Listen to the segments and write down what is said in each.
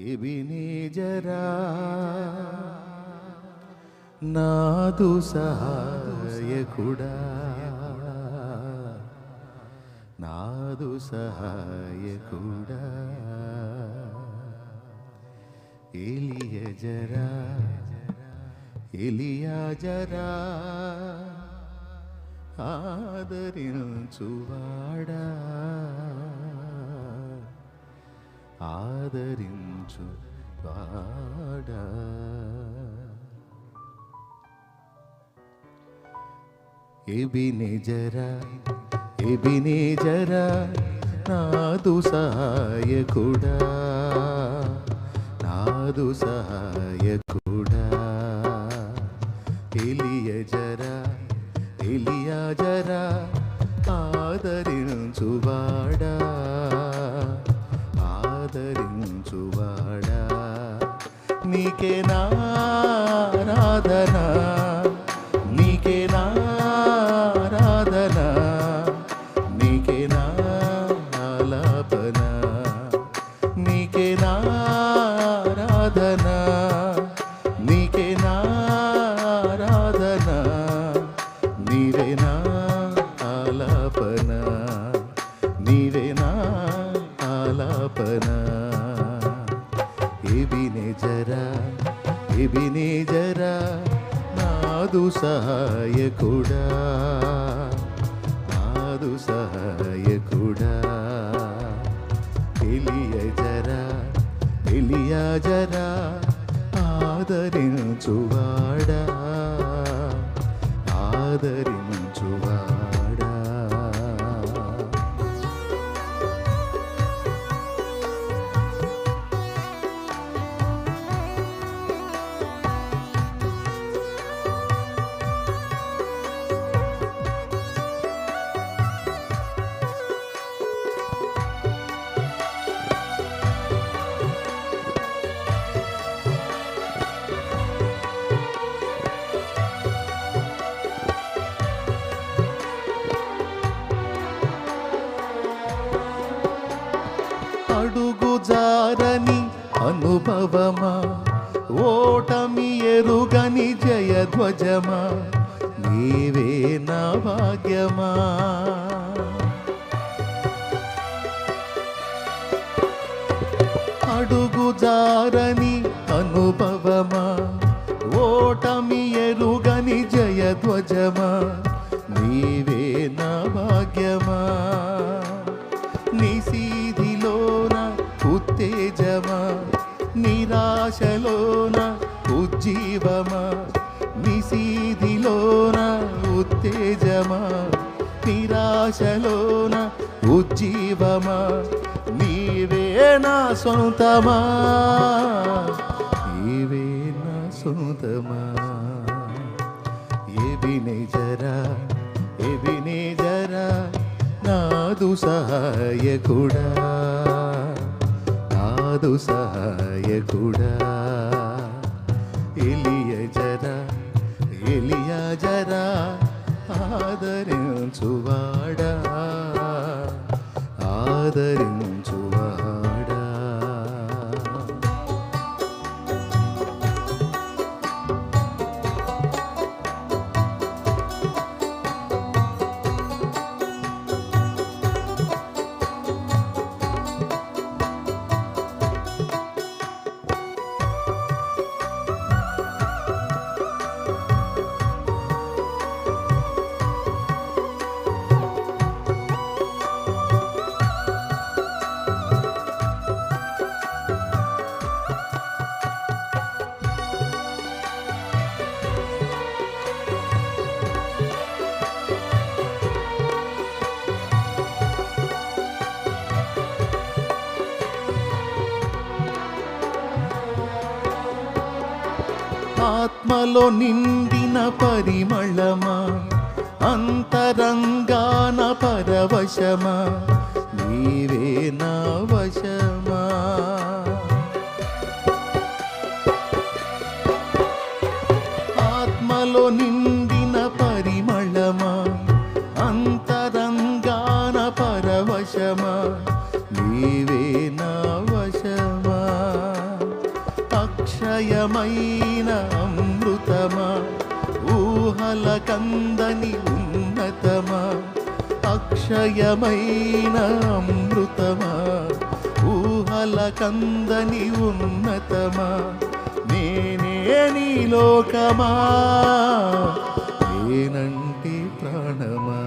ఎబినేజరా నాదు సహాయకుడా? నాదు సహాయకుడా? ఎలియజరా ఎలియాజరా ఆదరించువాడా? ఆదరించు వాడా ఎబినేజరా ఎబినేజరా నాదు సహాయకుడా నాదు సహాయకుడా ఎలియజరా నీకే నారాధన నీకే నారాధన నీకే నాలాపన నీకే నారాధన సహాయకుడా నాదు సహాయకుడా ఎలియజరా ఎలియాజరా ఆదరించువాడా. ఆదరించువాడా. అనుభవమా? ఓటమి ఎరుగని జయధ్వజమా? నీవే నా భాగ్యమా? అడుగుజారని అనుభవమా? ఓటమి ఎరుగని జయధ్వజమా? ఉజ్జీవమా నిశీధిలోన ఉత్తేజమా? నిరాశలోన ఉజ్జీవమా? నీవే నా సొంతమా? నీవే నా సొంతమా? ఎబినే జరా ఎబినే జరా నాదు సహాయకుడా నాదు సహాయకుడా. ఆత్మలో నిండిన పరిమళమా? అంతరంగాన పరవశమా? నీవే నా వశమా? ఆత్మలో నిండిన పరిమళమా? అంతరంగాన పరవశమా? నీవే నా వశమా? అక్షయమైన ఉన్నతమా ఊహల కందని ఉన్నతమా? అక్షయమైన అమృతమా? ఊహల కందని ఉన్నతమా? నేనే నీ లోకమా? ఏనంటి ప్రాణమా?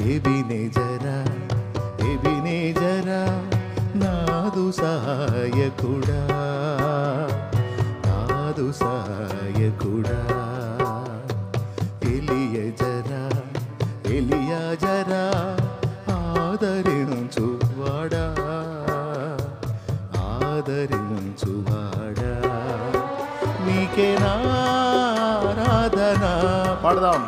ఎబి నిజరా ఎబి నిజరా నాదు సహాయకుడా? నాదు సహాయకుడా ఎలియ ఆదరించువాడా ఆదరించువాడా నీకే నారాధన పాడదాం.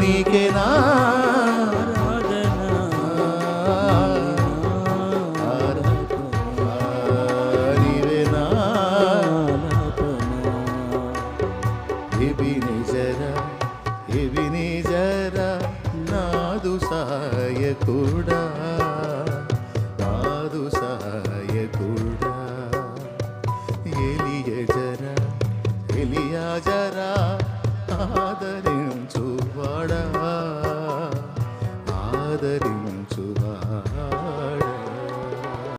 నీకే నా ఆరాధన, నీవే నా ఎలియజరా ఎలియాజరా ఆదరించువాడా